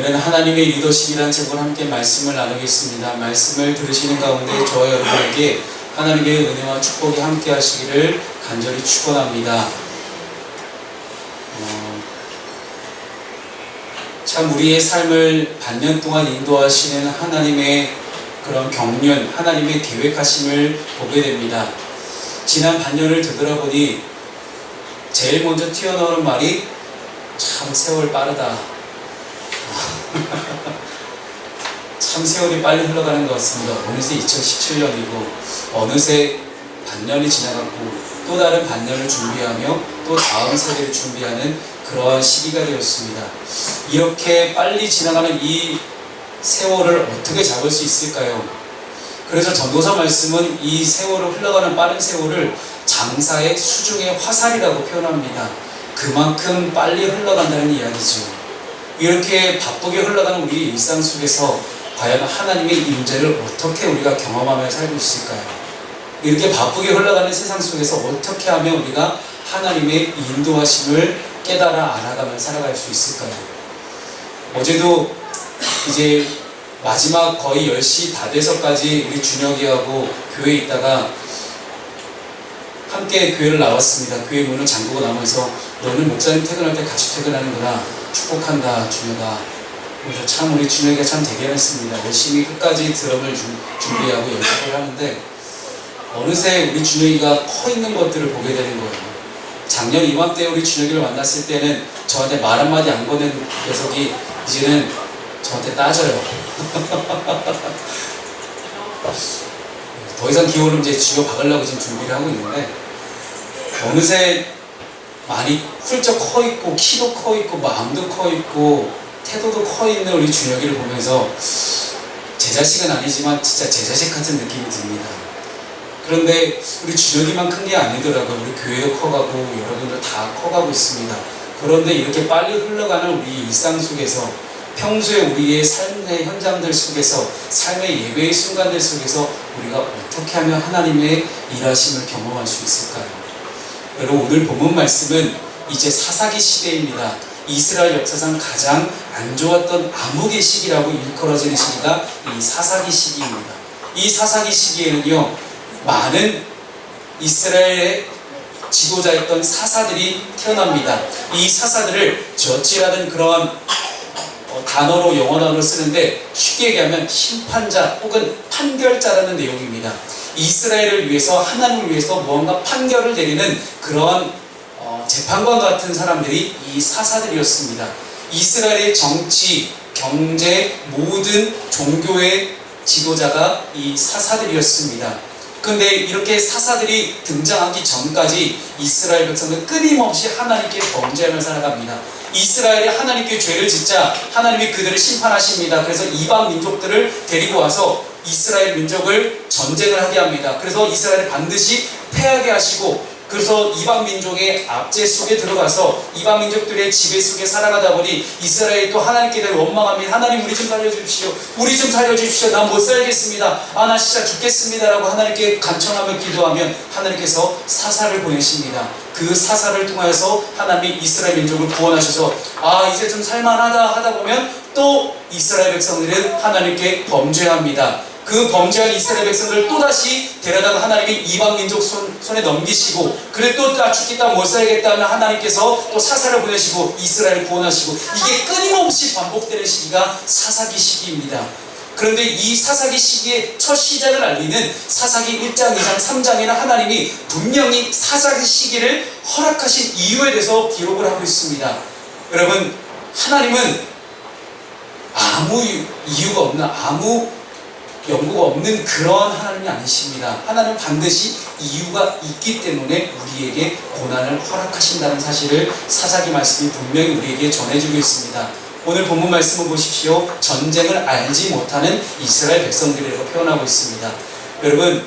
오늘은 하나님의 리더십이라는 제목으로 함께 말씀을 나누겠습니다. 말씀을 들으시는 가운데 저와 여러분에게 하나님의 은혜와 축복이 함께 하시기를 간절히 축원합니다. 어, 참 우리의 삶을 반년 동안 인도하시는 하나님의 그런 경륜, 하나님의 계획하심을 보게 됩니다. 지난 반년을 되돌아보니 제일 먼저 튀어나오는 말이 참 세월 빠르다. 참 세월이 빨리 흘러가는 것 같습니다. 어느새 2017년이고 어느새 반년이 지나갔고 또 다른 반년을 준비하며 또 다음 세대를 준비하는 그러한 시기가 되었습니다. 이렇게 빨리 지나가는 이 세월을 어떻게 잡을 수 있을까요? 그래서 전도사 말씀은 이 세월을 흘러가는 빠른 세월을 장사의 수중의 화살이라고 표현합니다. 그만큼 빨리 흘러간다는 이야기죠. 이렇게 바쁘게 흘러가는 우리 일상 속에서 과연 하나님의 임재를 어떻게 우리가 경험하며 살고 있을까요? 이렇게 바쁘게 흘러가는 세상 속에서 어떻게 하면 우리가 하나님의 인도하심을 깨달아 알아가며 살아갈 수 있을까요? 어제도 이제 마지막 거의 10시 다 돼서까지 우리 준혁이하고 교회에 있다가 함께 교회를 나왔습니다. 교회 문을 잠그고 나면서 너는 목사님 퇴근할 때 같이 퇴근하는구나. 축복한다, 준혁아. 그래서 참 우리 준혁이가 참 대견했습니다. 열심히 끝까지 드럼을 준- 준비하고 연습을 하는데 어느새 우리 준혁이가 커 있는 것들을 보게 되는 거예요. 작년 이맘때 우리 준혁이를 만났을 때는 저한테 말 한마디 안 거는 녀석이 이제는 저한테 따져요. 더 이상 기호를 이제 쥐어 박으려고 지금 준비를 하고 있는데 어느새 많이 훌쩍 커 있고 키도 커 있고 마음도 커 있고 태도도 커 있는 우리 준혁이를 보면서 제 자식은 아니지만 진짜 제 자식 같은 느낌이 듭니다. 그런데 우리 준혁이만 큰 게 아니더라고요. 우리 교회도 커가고 여러분들 다 커가고 있습니다. 그런데 이렇게 빨리 흘러가는 우리 일상 속에서 평소에 우리의 삶의 현장들 속에서 삶의 예배의 순간들 속에서 우리가 어떻게 하면 하나님의 일하심을 경험할 수 있을까요? 여러분 오늘 본문 말씀은 이제 사사기 시대입니다. 이스라엘 역사상 가장 안 좋았던 암흑의 시기라고 일컬어지는 시기가 이 사사기 시기입니다. 이 사사기 시기에는요 많은 이스라엘의 지도자였던 사사들이 태어납니다. 이 사사들을 저지라는 그런 어, 단어로 영어 단어로 쓰는데 쉽게 얘기하면 심판자 혹은 판결자라는 내용입니다. 이스라엘을 위해서 하나님을 위해서 무언가 판결을 내리는 그런 어, 재판관 같은 사람들이 이 사사들이었습니다. 이스라엘의 정치, 경제, 모든 종교의 지도자가 이 사사들이었습니다. 근데 이렇게 사사들이 등장하기 전까지 이스라엘 백성은 끊임없이 하나님께 범죄하며 살아갑니다. 이스라엘이 하나님께 죄를 짓자 하나님이 그들을 심판하십니다. 그래서 이방 민족들을 데리고 와서 이스라엘 민족을 전쟁을 하게 합니다. 그래서 이스라엘을 반드시 패하게 하시고 그래서 이방 민족의 압제 속에 들어가서 이방 민족들의 지배 속에 살아가다 보니 이스라엘이 또 하나님께 대해 원망합니다. 하나님 우리 좀 살려주십시오. 우리 좀 살려주십시오. 난 못 살겠습니다. 아 나 진짜 죽겠습니다라고 하나님께 간청하며 기도하면 하나님께서 사사를 보내십니다. 그 사사를 통하여서 하나님이 이스라엘 민족을 구원하셔서 아 이제 좀 살만하다 하다 보면 또 이스라엘 백성들은 하나님께 범죄합니다. 그 범죄한 이스라엘 백성들을 또다시 데려다가 하나님이 이방 민족 손, 손에 넘기시고 그래 또나 죽겠다 못 살겠다 하면 하나님께서 또 사사를 보내시고 이스라엘을 구원하시고 이게 끊임없이 반복되는 시기가 사사기 시기입니다. 그런데 이 사사기 시기의 첫 시작을 알리는 사사기 1장, 2장, 3장에는 하나님이 분명히 사사기 시기를 허락하신 이유에 대해서 기록을 하고 있습니다. 여러분, 하나님은 아무 이유가 없는 아무 연구가 없는 그런 하나님이 아니십니다. 하나님은 반드시 이유가 있기 때문에 우리에게 고난을 허락하신다는 사실을 사사기 말씀이 분명히 우리에게 전해주고 있습니다. 오늘 본문 말씀을 보십시오. 전쟁을 알지 못하는 이스라엘 백성들이라고 표현하고 있습니다. 여러분,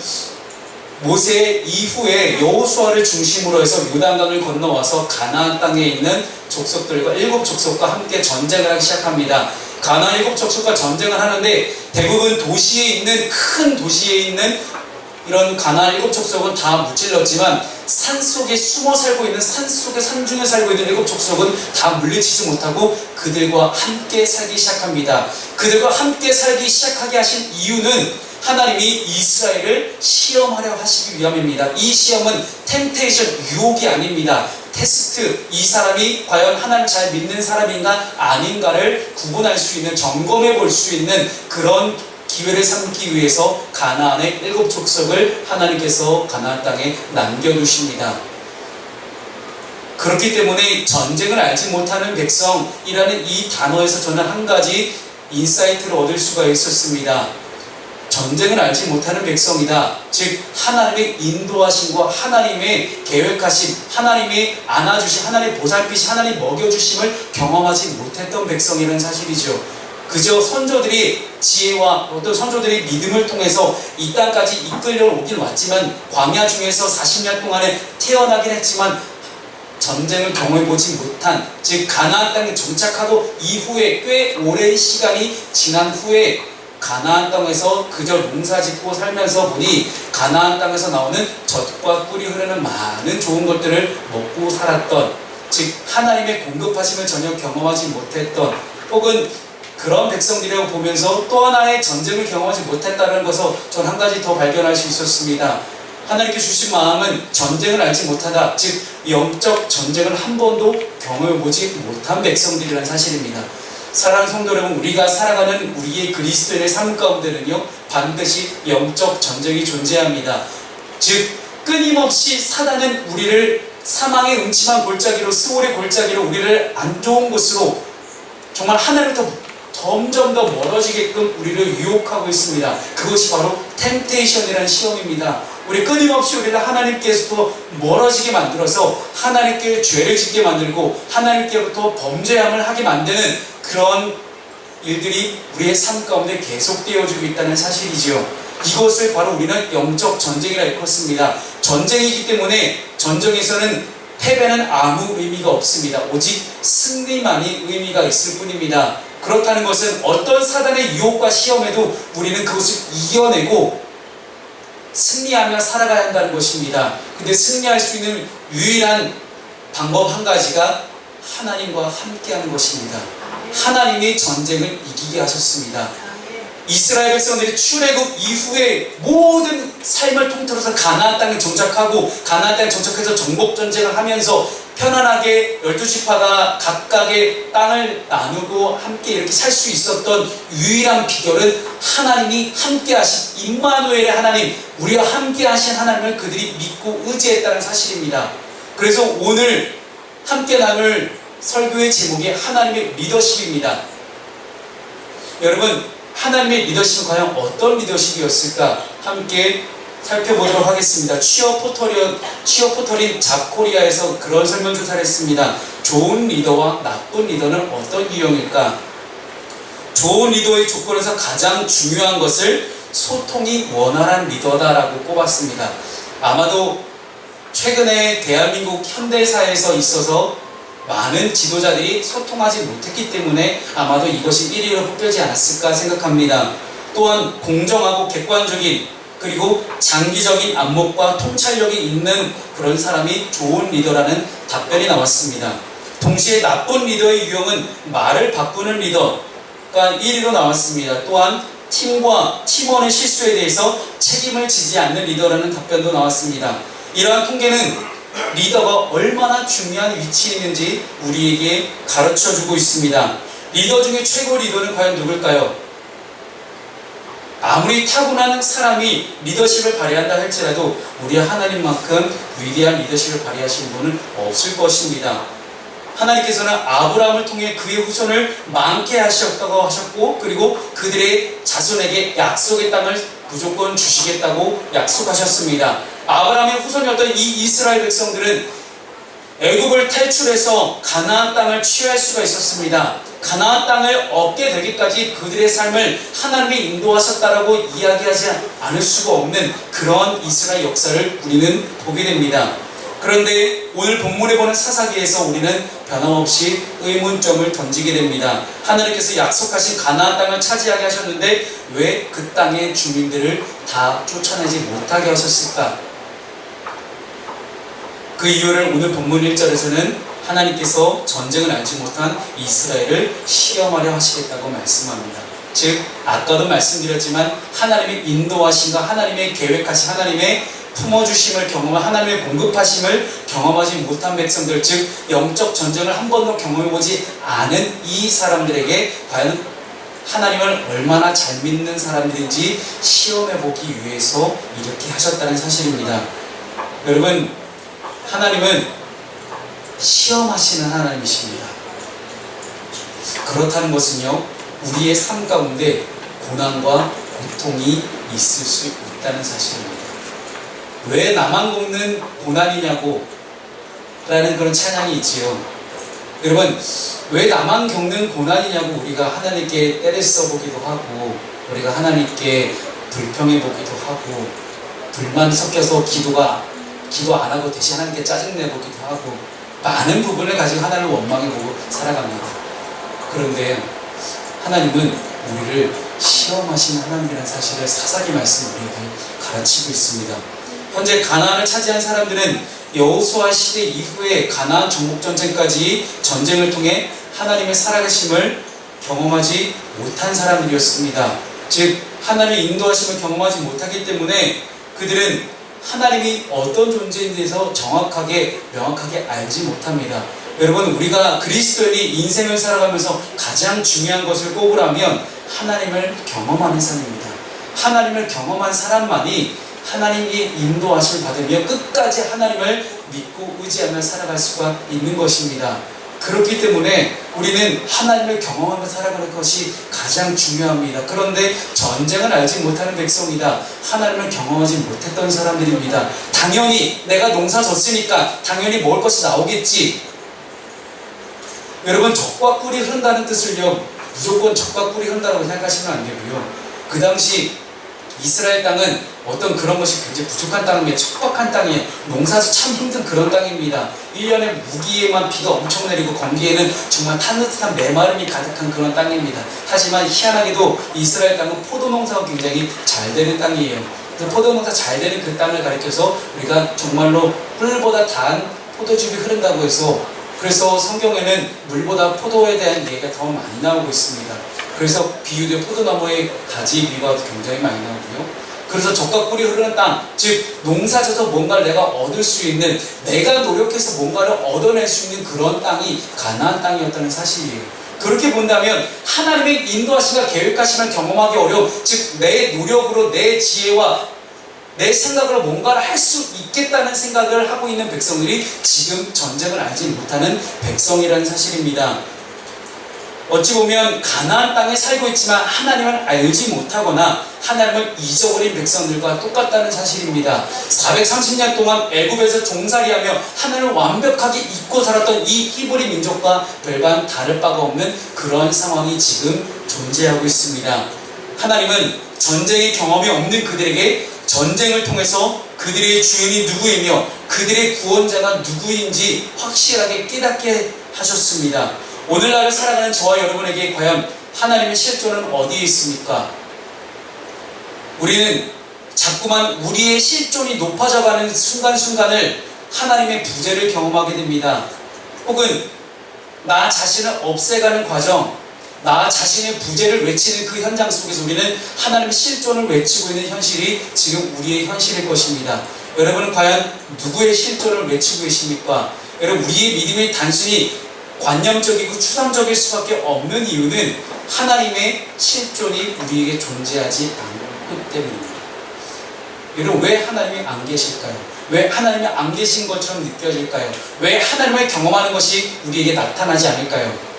모세 이후에 여호수아를 중심으로 해서 요단강을 건너와서 가나안 땅에 있는 족속들과 일곱 족속과 함께 전쟁을 하기 시작합니다. 가나안 일곱 족속과 전쟁을 하는데 대부분 도시에 있는 큰 도시에 있는 이런 가나안 일곱 족속은 다 무찔렀지만 산 속에 숨어 살고 있는 산 속에 산중에 살고 있는 일곱 족속은 다 물리치지 못하고 그들과 함께 살기 시작합니다. 그들과 함께 살기 시작하게 하신 이유는 하나님이 이스라엘을 시험하려 하시기 위함입니다. 이 시험은 템테이션 유혹이 아닙니다. 테스트 이 사람이 과연 하나님 잘 믿는 사람인가 아닌가를 구분할 수 있는 점검해 볼 수 있는 그런 기회를 삼기 위해서 가나안의 일곱 족속을 하나님께서 가나안 땅에 남겨두십니다. 그렇기 때문에 전쟁을 알지 못하는 백성이라는 이 단어에서 저는 한 가지 인사이트를 얻을 수가 있었습니다. 전쟁을 알지 못하는 백성이다. 즉 하나님의 인도하심과 하나님의 계획하심, 하나님의 안아주심, 하나님의 보살피심, 하나님 먹여주심을 경험하지 못했던 백성이라는 사실이죠. 그저 선조들이 지혜와 어떤 선조들의 믿음을 통해서 이 땅까지 이끌려 오긴 왔지만 광야 중에서 40년 동안에 태어나긴 했지만 전쟁을 경험해보지 못한 즉 가나안 땅에 정착하고 이후에 꽤 오랜 시간이 지난 후에 가나안 땅에서 그저 농사짓고 살면서 보니 가나안 땅에서 나오는 젖과 꿀이 흐르는 많은 좋은 것들을 먹고 살았던 즉 하나님의 공급하심을 전혀 경험하지 못했던 혹은 그런 백성들이라고 보면서 또 하나의 전쟁을 경험하지 못했다는 것을 전 한 가지 더 발견할 수 있었습니다. 하나님께 주신 마음은 전쟁을 알지 못하다, 즉 영적 전쟁을 한 번도 경험해보지 못한 백성들이라는 사실입니다. 사랑하는 성도 여러분, 우리가 살아가는 우리의 그리스도인의 삶 가운데는요 반드시 영적 전쟁이 존재합니다. 즉 끊임없이 사단은 우리를 사망의 음침한 골짜기로 스월의 골짜기로 우리를 안 좋은 곳으로 정말 하나님부터 점점 더 멀어지게끔 우리를 유혹하고 있습니다. 그것이 바로 템테이션이라는 시험입니다. 우리 끊임없이 우리를 하나님께서부터 멀어지게 만들어서 하나님께 죄를 짓게 만들고 하나님께부터 범죄함을 하게 만드는 그런 일들이 우리의 삶 가운데 계속되어지고 있다는 사실이지요. 이것을 바로 우리는 영적 전쟁이라 일컫습니다. 전쟁이기 때문에 전쟁에서는 패배는 아무 의미가 없습니다. 오직 승리만이 의미가 있을 뿐입니다. 그렇다는 것은 어떤 사단의 유혹과 시험에도 우리는 그것을 이겨내고 승리하며 살아가야 한다는 것입니다. 근데 승리할 수 있는 유일한 방법 한 가지가 하나님과 함께하는 것입니다. 하나님이 전쟁을 이기게 하셨습니다. 이스라엘 백성들이 출애굽 이후에 모든 삶을 통틀어서 가나안 땅에 정착하고 가나안 땅에 정착해서 정복 전쟁을 하면서 편안하게 열두 지파가 각각의 땅을 나누고 함께 이렇게 살 수 있었던 유일한 비결은 하나님이 함께 하신 임마누엘의 하나님, 우리와 함께 하신 하나님을 그들이 믿고 의지했다는 사실입니다. 그래서 오늘 함께 나눌 설교의 제목이 하나님의 리더십입니다. 여러분, 하나님의 리더십은 과연 어떤 리더십이었을까? 함께 살펴보도록 하겠습니다. 취업 포털인, 취업 포털인 잡코리아에서 그런 설문조사를 했습니다. 좋은 리더와 나쁜 리더는 어떤 유형일까? 좋은 리더의 조건에서 가장 중요한 것을 소통이 원활한 리더다라고 꼽았습니다. 아마도 최근에 대한민국 현대사에서 있어서 많은 지도자들이 소통하지 못했기 때문에 아마도 이것이 1위로 뽑혀지 않았을까 생각합니다. 또한 공정하고 객관적인 그리고 장기적인 안목과 통찰력이 있는 그런 사람이 좋은 리더라는 답변이 나왔습니다. 동시에 나쁜 리더의 유형은 말을 바꾸는 리더가 1위로 나왔습니다. 또한 팀과 팀원의 실수에 대해서 책임을 지지 않는 리더라는 답변도 나왔습니다. 이러한 통계는 리더가 얼마나 중요한 위치에 있는지 우리에게 가르쳐 주고 있습니다. 리더 중에 최고 리더는 과연 누굴까요? 아무리 타고난 사람이 리더십을 발휘한다 할지라도 우리 하나님만큼 위대한 리더십을 발휘하신 분은 없을 것입니다. 하나님께서는 아브라함을 통해 그의 후손을 많게 하셨다고 하셨고 그리고 그들의 자손에게 약속의 땅을 무조건 주시겠다고 약속하셨습니다. 아브라함의 후손이었던 이 이스라엘 백성들은 애굽을 탈출해서 가나안 땅을 취할 수가 있었습니다. 가나안 땅을 얻게 되기까지 그들의 삶을 하나님이 인도하셨다라고 이야기하지 않을 수가 없는 그런 이스라엘 역사를 우리는 보게 됩니다. 그런데 오늘 본문에 보는 사사기에서 우리는 변함없이 의문점을 던지게 됩니다. 하나님께서 약속하신 가나안 땅을 차지하게 하셨는데 왜 그 땅의 주민들을 다 쫓아내지 못하게 하셨을까? 그 이유를 오늘 본문 1절에서는 하나님께서 전쟁을 알지 못한 이스라엘을 시험하려 하시겠다고 말씀합니다. 즉 아까도 말씀드렸지만 하나님의 인도하심과 하나님의 계획하신 하나님의 품어주심을 경험한 하나님의 공급하심을 경험하지 못한 백성들 즉 영적 전쟁을 한 번도 경험해보지 않은 이 사람들에게 과연 하나님을 얼마나 잘 믿는 사람들인지 시험해보기 위해서 이렇게 하셨다는 사실입니다. 여러분 하나님은 시험하시는 하나님이십니다. 그렇다는 것은요, 우리의 삶 가운데 고난과 고통이 있을 수 있다는 사실입니다. 왜 나만 겪는 고난이냐고 라는 그런 찬양이 있지요. 여러분, 왜 나만 겪는 고난이냐고 우리가 하나님께 때를 써보기도 하고, 우리가 하나님께 불평해 보기도 하고, 불만 섞여서 기도가, 기도 안 하고 대신 하나님께 짜증내 보기도 하고, 많은 부분을 가지고 하나님을 원망해 보고 살아갑니다. 그런데 하나님은 우리를 시험하신 하나님이라는 사실을 사사기 말씀 우리에게 가르치고 있습니다. 현재 가나안을 차지한 사람들은 여호수아 시대 이후에 가나안 정복 전쟁까지 전쟁을 통해 하나님의 살아계심을 경험하지 못한 사람들이었습니다. 즉 하나님의 인도하심을 경험하지 못하기 때문에 그들은 하나님이 어떤 존재에 대해서 정확하게 명확하게 알지 못합니다. 여러분 우리가 그리스도인이 인생을 살아가면서 가장 중요한 것을 꼽으라면 하나님을 경험하는 삶입니다. 하나님을 경험한 사람만이 하나님의 인도하심을 받으며 끝까지 하나님을 믿고 의지하며 살아갈 수가 있는 것입니다. 그렇기 때문에 우리는 하나님을 경험하며 살아가는 것이 가장 중요합니다. 그런데 전쟁을 알지 못하는 백성이다. 하나님을 경험하지 못했던 사람들입니다. 당연히 내가 농사 졌으니까 당연히 먹을 것이 나오겠지. 여러분 적과 꿀이 흐른다는 뜻을요 무조건 적과 꿀이 흐른다고 생각하시면 안 되고요. 그 당시 이스라엘 땅은 어떤 그런 것이 굉장히 부족한 땅이에요. 척박한 땅이에요. 농사도 참 힘든 그런 땅입니다. 1년에 무기에만 비가 엄청 내리고 건기에는 정말 타듯한 메마름이 가득한 그런 땅입니다. 하지만 희한하게도 이스라엘 땅은 포도 농사가 굉장히 잘 되는 땅이에요. 그 포도 농사 잘 되는 그 땅을 가리켜서 우리가 정말로 꿀보다 단 포도즙이 흐른다고 해서 그래서 성경에는 물보다 포도에 대한 얘기가 더 많이 나오고 있습니다. 그래서 비유대 포도나무의 가지 비유가 굉장히 많이 나오고요. 그래서 적과 꿀이 흐르는 땅, 즉 농사져서 뭔가를 내가 얻을 수 있는, 내가 노력해서 뭔가를 얻어낼 수 있는 그런 땅이 가나안 땅이었다는 사실이에요. 그렇게 본다면 하나님의 인도하심과 계획하심을 경험하기 어려운, 즉 내 노력으로 내 지혜와 내 생각으로 뭔가를 할 수 있겠다는 생각을 하고 있는 백성들이 지금 전쟁을 알지 못하는 백성이라는 사실입니다. 어찌 보면 가나안 땅에 살고 있지만 하나님을 알지 못하거나 하나님을 잊어버린 백성들과 똑같다는 사실입니다. 430년 동안 애굽에서 종살이하며 하나님을 완벽하게 잊고 살았던 이 히브리 민족과 별반 다를 바가 없는 그런 상황이 지금 존재하고 있습니다. 하나님은 전쟁의 경험이 없는 그들에게 전쟁을 통해서 그들의 주인이 누구이며 그들의 구원자가 누구인지 확실하게 깨닫게 하셨습니다. 오늘날을 살아가는 저와 여러분에게 과연 하나님의 실존은 어디에 있습니까? 우리는 자꾸만 우리의 실존이 높아져가는 순간순간을 하나님의 부재를 경험하게 됩니다. 혹은 나 자신을 없애가는 과정, 나 자신의 부재를 외치는 그 현장 속에서 우리는 하나님의 실존을 외치고 있는 현실이 지금 우리의 현실일 것입니다. 여러분은 과연 누구의 실존을 외치고 계십니까? 여러분, 우리의 믿음이 단순히 관념적이고 추상적일 수밖에 없는 이유는 하나님의 실존이 우리에게 존재하지 않기 때문입니다. 여러분 왜 하나님이 안 계실까요? 왜 하나님이 안 계신 것처럼 느껴질까요? 왜 하나님을 경험하는 것이 우리에게 나타나지 않을까요?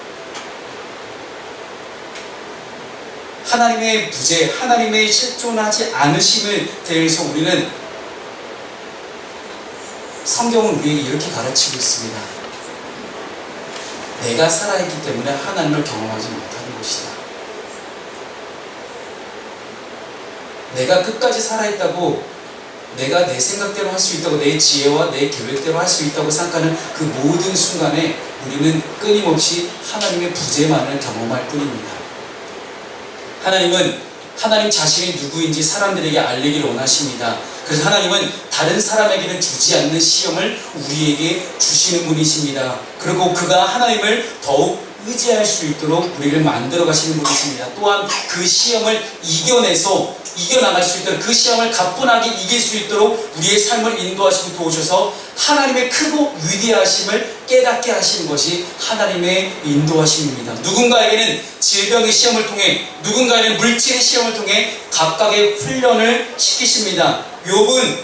하나님의 부재, 하나님의 실존하지 않으심을 대해서 우리는 성경은 우리에게 이렇게 가르치고 있습니다. 내가 살아있기 때문에 하나님을 경험하지 못하는 것이다. 내가 끝까지 살아있다고 내가 내 생각대로 할 수 있다고 내 지혜와 내 계획대로 할 수 있다고 생각하는 그 모든 순간에 우리는 끊임없이 하나님의 부재만을 경험할 뿐입니다. 하나님은 하나님 자신이 누구인지 사람들에게 알리기를 원하십니다. 그래서 하나님은 다른 사람에게는 주지 않는 시험을 우리에게 주시는 분이십니다. 그리고 그가 하나님을 더욱 의지할 수 있도록 우리를 만들어 가시는 분이십니다. 또한 그 시험을 이겨내서 이겨나갈 수 있도록 그 시험을 가뿐하게 이길 수 있도록 우리의 삶을 인도하시고 도우셔서 하나님의 크고 위대하심을 깨닫게 하시는 것이 하나님의 인도하심입니다. 누군가에게는 질병의 시험을 통해 누군가에는 물질의 시험을 통해 각각의 훈련을 시키십니다. 욥은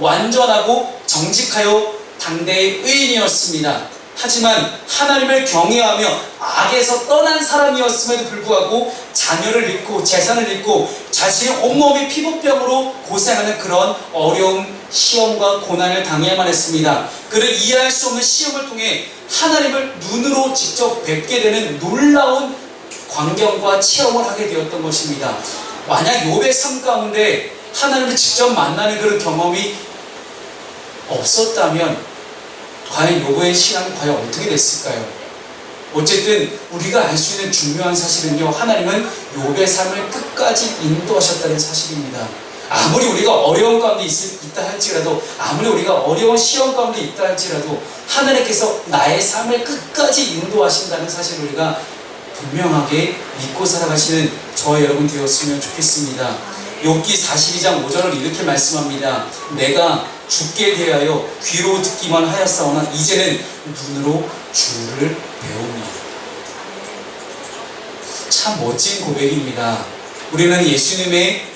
완전하고 정직하여 당대의 의인이었습니다. 하지만 하나님을 경외하며 악에서 떠난 사람이었음에도 불구하고 자녀를 잃고 재산을 잃고 자신의 온몸이 피부병으로 고생하는 그런 어려운 시험과 고난을 당해야만 했습니다. 그를 이해할 수 없는 시험을 통해 하나님을 눈으로 직접 뵙게 되는 놀라운 광경과 체험을 하게 되었던 것입니다. 만약 욥의 삶 가운데 하나님을 직접 만나는 그런 경험이 없었다면 과연 요거의 신앙이 과연 어떻게 됐을까요? 어쨌든 우리가 알 수 있는 중요한 사실은요 하나님은 욥의 삶을 끝까지 인도하셨다는 사실입니다. 아무리 우리가 어려운 가운데 있, 있다 할지라도 아무리 우리가 어려운 시험 가운데 있다 할지라도 하나님께서 나의 삶을 끝까지 인도하신다는 사실을 우리가 분명하게 믿고 살아가시는 저와 여러분 되었으면 좋겠습니다. 욥기 42장 5절을 이렇게 말씀합니다. 내가 죽게 대하여 귀로 듣기만 하였사오나 이제는 눈으로 주를 배웁니다. 참 멋진 고백입니다. 우리는 예수님에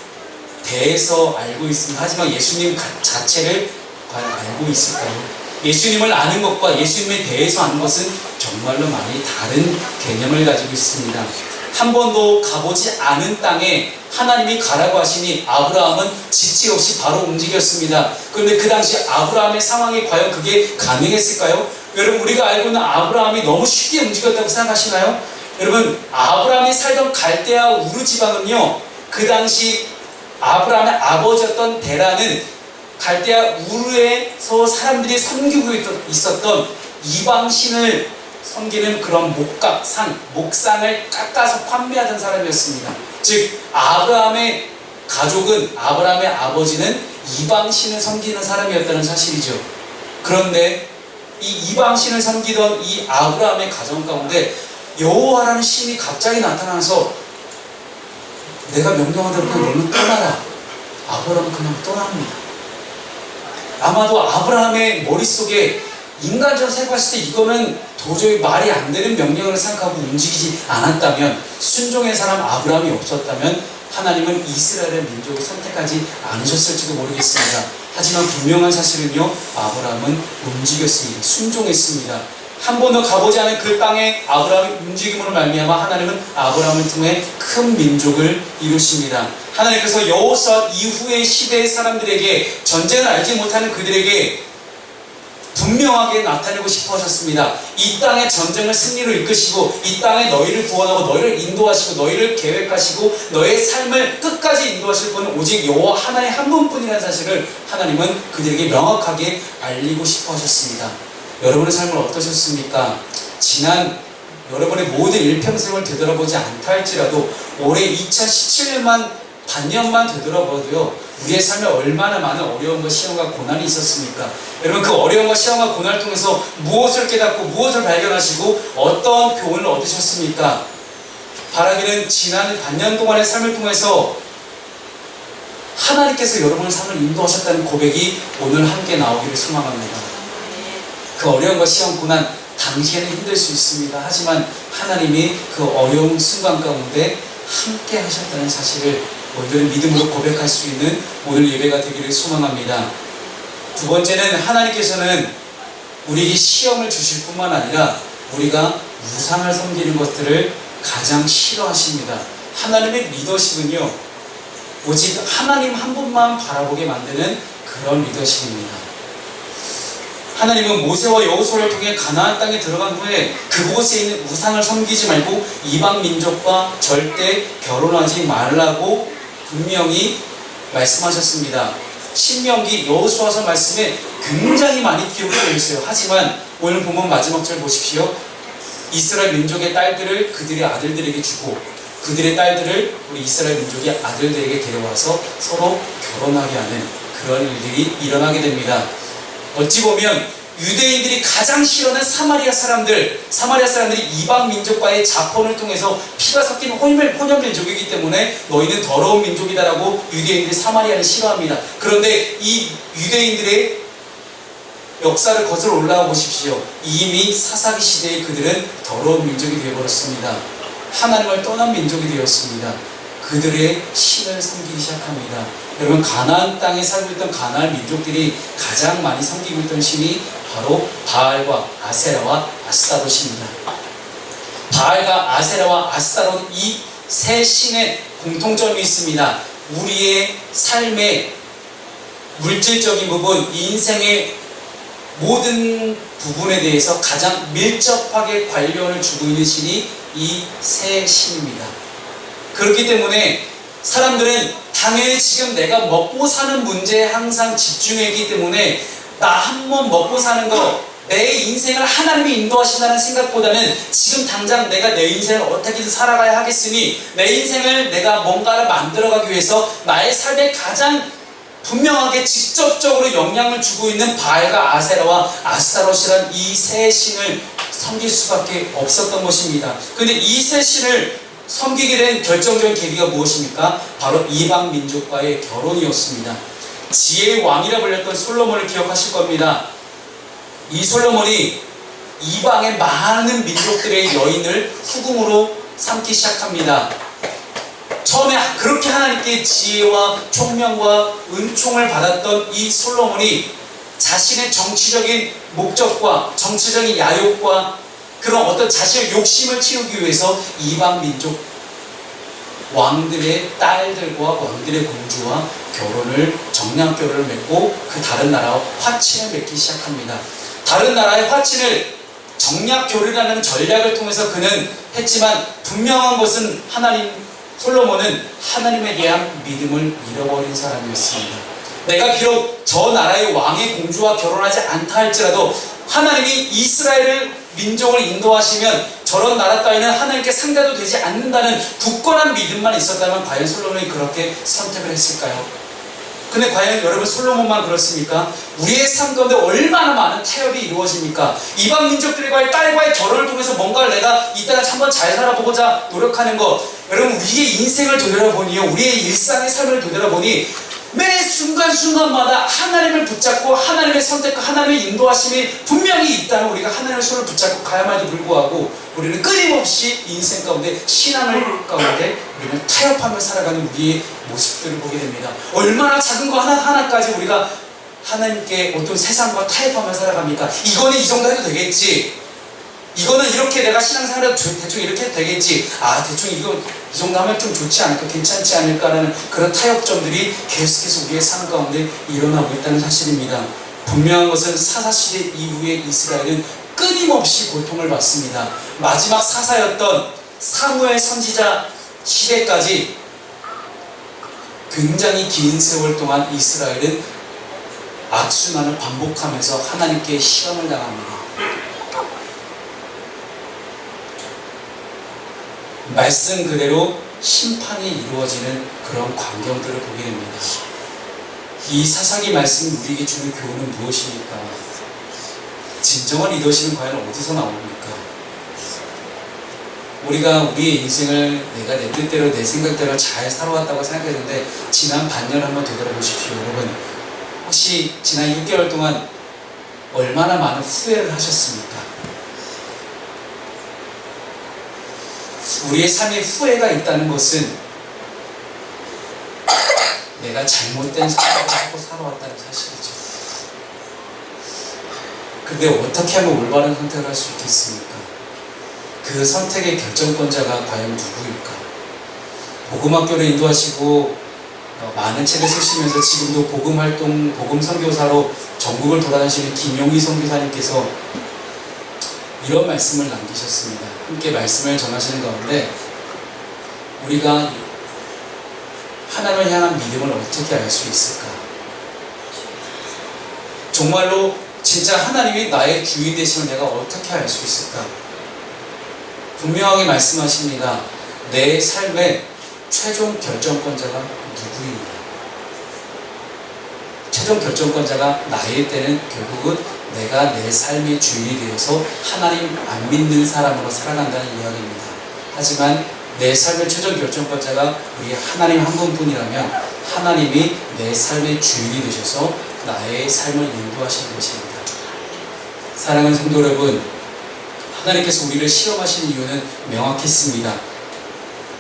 대해서 알고 있습니다. 하지만 예수님 자체를 알고 있을까요? 예수님을 아는 것과 예수님에 대해서 아는 것은 정말로 많이 다른 개념을 가지고 있습니다. 한 번도 가보지 않은 땅에 하나님이 가라고 하시니 아브라함은 지체 없이 바로 움직였습니다. 그런데 그 당시 아브라함의 상황이 과연 그게 가능했을까요? 여러분 우리가 알고 있는 아브라함이 너무 쉽게 움직였다고 생각하시나요? 여러분 아브라함이 살던 갈대아 우르 지방은요 그 당시 아브라함의 아버지였던 데라는 갈대아 우르에서 사람들이 섬기고 있었던 이방신을 섬기는 그런 목각 산, 목상을 깎아서 판매하던 사람이었습니다. 즉 아브라함의 가족은 아브라함의 아버지는 이방신을 섬기는 사람이었다는 사실이죠. 그런데 이 이방신을 섬기던 이 아브라함의 가정 가운데 여호와라는 신이 갑자기 나타나서 내가 대로 그냥 너는 떠나라. 아브라함은 그냥 떠납니다. 아마도 아브라함의 머릿속에 인간적으로 생각했을 때 이거는 도저히 말이 안 되는 명령을 생각하고 움직이지 않았다면 순종의 사람 아브라함이 없었다면 하나님은 이스라엘의 민족을 선택하지 않으셨을지도 모르겠습니다. 하지만 분명한 사실은요 아브라함은 움직였습니다. 순종했습니다. 한 번도 가보지 않은 그 땅에 아브라함의 움직임으로 말미암아 하나님은 아브라함을 통해 큰 민족을 이루십니다. 하나님께서 여호사 이후의 시대의 사람들에게 전쟁을 알지 못하는 그들에게 분명하게 나타내고 싶어 하셨습니다. 이 땅의 전쟁을 승리로 이끄시고 이 땅에 너희를 구원하고 너희를 인도하시고 너희를 계획하시고 너의 삶을 끝까지 인도하실 분은 오직 여호와 하나의 한 분뿐이라는 사실을 하나님은 그들에게 명확하게 알리고 싶어 하셨습니다. 여러분의 삶은 어떠셨습니까? 지난 여러분의 모든 일평생을 되돌아보지 않다 할지라도 올해 2017년만 반년만 되돌아봐도요, 우리의 삶에 얼마나 많은 어려움과 시험과 고난이 있었습니까? 여러분, 그 어려움과 시험과 고난을 통해서 무엇을 깨닫고 무엇을 발견하시고 어떤 교훈을 얻으셨습니까? 바라기는 지난 반년 동안의 삶을 통해서 하나님께서 여러분의 삶을 인도하셨다는 고백이 오늘 함께 나오기를 소망합니다. 그 어려움과 시험, 고난, 당시에는 힘들 수 있습니다. 하지만 하나님이 그 어려운 순간 가운데 함께 하셨다는 사실을 오늘은 믿음으로 고백할 수 있는 오늘 예배가 되기를 소망합니다. 두 번째는 하나님께서는 우리에게 시험을 주실 뿐만 아니라 우리가 우상을 섬기는 것들을 가장 싫어하십니다. 하나님의 리더십은요, 오직 하나님 한 분만 바라보게 만드는 그런 리더십입니다. 하나님은 모세와 여호수아를 통해 가나안 땅에 들어간 후에 그곳에 있는 우상을 섬기지 말고 이방 민족과 절대 결혼하지 말라고 분명히 말씀하셨습니다. 신명기 여호수아서 말씀에 굉장히 많이 기록이 되어 있어요. 하지만 오늘 본문 마지막 절 보십시오. 이스라엘 민족의 딸들을 그들의 아들들에게 주고 그들의 딸들을 우리 이스라엘 민족의 아들들에게 데려와서 서로 결혼하게 하는 그런 일들이 일어나게 됩니다. 어찌 보면 유대인들이 가장 싫어하는 사마리아 사람들, 사마리아 사람들이 이방 민족과의 자폰을 통해서 피가 섞인 혼혈, 혼혈 민족이기 때문에 너희는 더러운 민족이다라고 유대인들이 사마리아를 싫어합니다. 그런데 이 유대인들의 역사를 거슬러 올라가 보십시오. 이미 사사기 시대에 그들은 더러운 민족이 되어버렸습니다. 하나님을 떠난 민족이 되었습니다. 그들의 신을 섬기기 시작합니다. 여러분 가나안 땅에 살고 있던 가나안 민족들이 가장 많이 섬기고 있던 신이 바로 바알과 아세라와 아스타롯입니다. 바알과 아세라와 아스타롯 이 세 신의 공통점이 있습니다. 우리의 삶의 물질적인 부분, 인생의 모든 부분에 대해서 가장 밀접하게 관련을 주고 있는 신이 이 세 신입니다. 그렇기 때문에 사람들은 당연히 지금 내가 먹고 사는 문제에 항상 집중해 있기 때문에 나한번 먹고 사는 거, 내 인생을 하나님이 인도하신다는 생각보다는 지금 당장 내가 내 인생을 어떻게든 살아가야 하겠으니 내 인생을 내가 뭔가를 만들어가기 위해서 나의 삶에 가장 분명하게 직접적으로 영향을 주고 있는 바알과 아세라와 아스타롯이란 이 세 신을 섬길 수밖에 없었던 것입니다. 근데 이 세 신을 섬기게 된 결정적인 계기가 무엇입니까? 바로 이방 민족과의 결혼이었습니다. 지혜의 왕이라 불렸던 솔로몬을 기억하실 겁니다. 이 솔로몬이 이방의 많은 민족들의 여인을 후궁으로 삼기 시작합니다. 처음에 그렇게 하나님께 지혜와 총명과 은총을 받았던 이 솔로몬이 자신의 정치적인 목적과 정치적인 야욕과 그런 어떤 자신의 욕심을 채우기 위해서 이방 민족 왕들의 딸들과 왕들의 공주와 결혼을 정량 결혼을 맺고 그 다른 나라와 화친을 맺기 시작합니다. 다른 나라의 화친을 정략 교류라는 전략을 통해서 그는 했지만 분명한 것은 하나님 솔로몬은 하나님에 대한 믿음을 잃어버린 사람이었습니다. 내가 비록 저 나라의 왕의 공주와 결혼하지 않다 할지라도 하나님이 이스라엘을 민족을 인도하시면 저런 나라 따위는 하나님께 상대도 되지 않는다는 굳건한 믿음만 있었다면 과연 솔로몬이 그렇게 선택을 했을까요? 근데 과연 여러분 솔로몬만 그렇습니까? 우리의 삶 가운데 얼마나 많은 타협이 이루어집니까? 이방 민족들과의 딸과의 결혼을 통해서 뭔가를 내가 이따가 한번 잘 살아보고자 노력하는 것 여러분 우리의 인생을 되돌아보니요 우리의 일상의 삶을 되돌아보니 매 순간순간마다 하나님을 붙잡고 하나님의 선택과 하나님의 인도하심이 분명히 있다면 우리가 하나님의 손을 붙잡고 가야만이 불구하고 우리는 끊임없이 인생 가운데 신앙을 가운데 우리는 타협하며 살아가는 우리의 모습들을 보게 됩니다. 얼마나 작은 거 하나 하나까지 우리가 하나님께 어떤 세상과 타협하며 살아갑니까? 이거는 이 정도 해도 되겠지. 이거는 이렇게 내가 신앙생활을 대충 이렇게 되겠지. 아, 대충 이거 이 정도 하면 좀 좋지 않을까, 괜찮지 않을까라는 그런 타협점들이 계속해서 우리의 삶 가운데 일어나고 있다는 사실입니다. 분명한 것은 사사시대 이후에 이스라엘은 끊임없이 고통을 받습니다. 마지막 사사였던 사무엘 선지자 시대까지 굉장히 긴 세월 동안 이스라엘은 악순환을 반복하면서 하나님께 시험을 당합니다. 말씀 그대로 심판이 이루어지는 그런 광경들을 보게 됩니다. 이 사사기 말씀이 우리에게 주는 교훈은 무엇입니까? 진정한 리더십은 과연 어디서 나옵니까? 우리가 우리의 인생을 내가 내 뜻대로 내 생각대로 잘 살아왔다고 생각했는데 지난 반년 한번 되돌아보십시오 여러분 혹시 지난 6개월 동안 얼마나 많은 후회를 하셨습니까? 우리의 삶에 후회가 있다는 것은 내가 잘못된 선택을 하고 살아왔다는 사실이죠. 근데 어떻게 하면 올바른 선택을 할 수 있겠습니까? 그 선택의 결정권자가 과연 누구일까? 복음학교를 인도하시고 어, 많은 책을 쓰시면서 지금도 복음 활동, 복음 선교사로 전국을 돌아다니시는 김용희 선교사님께서 이런 말씀을 남기셨습니다. 함께 말씀을 전하시는 가운데 우리가 하나님을 향한 믿음을 어떻게 알 수 있을까? 정말로 진짜 하나님이 나의 주인 되심을 내가 어떻게 알 수 있을까? 분명하게 말씀하십니다. 내 삶의 최종 결정권자가 누구인가? 최종 결정권자가 나일 때는 결국은 내가 내 삶의 주인이 되어서 하나님 안 믿는 사람으로 살아간다는 이야기입니다. 하지만 내 삶의 최종 결정권자가 우리 하나님 한 분뿐이라면 하나님이 내 삶의 주인이 되셔서 나의 삶을 인도하시는 것입니다. 사랑하는 성도 여러분, 하나님께서 우리를 시험하시는 이유는 명확했습니다.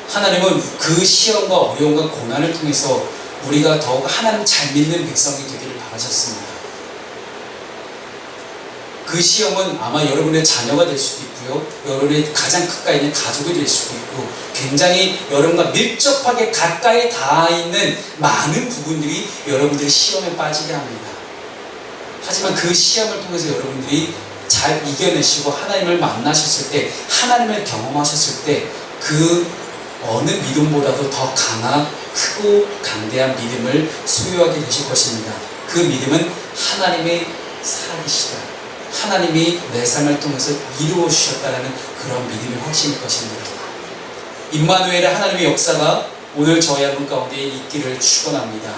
하나님은 그 시험과 어려움과 고난을 통해서 우리가 더욱 하나님 잘 믿는 백성이 되기를 바라셨습니다. 그 시험은 아마 여러분의 자녀가 될 수도 있고요. 여러분의 가장 가까이 있는 가족이 될 수도 있고 굉장히 여러분과 밀접하게 가까이 닿아 있는 많은 부분들이 여러분들이 시험에 빠지게 합니다. 하지만 그 시험을 통해서 여러분들이 잘 이겨내시고 하나님을 만나셨을 때 하나님을 경험하셨을 때 그 어느 믿음보다도 더 강한 크고 강대한 믿음을 소유하게 되실 것입니다. 그 믿음은 하나님의 살이시다. 하나님이 내 삶을 통해서 이루어 주셨다는 그런 믿음의 확신일 것입니다. 임마누엘의 하나님의 역사가 오늘 저희 여러분 가운데 있기를 축원합니다.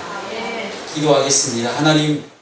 기도하겠습니다. 하나님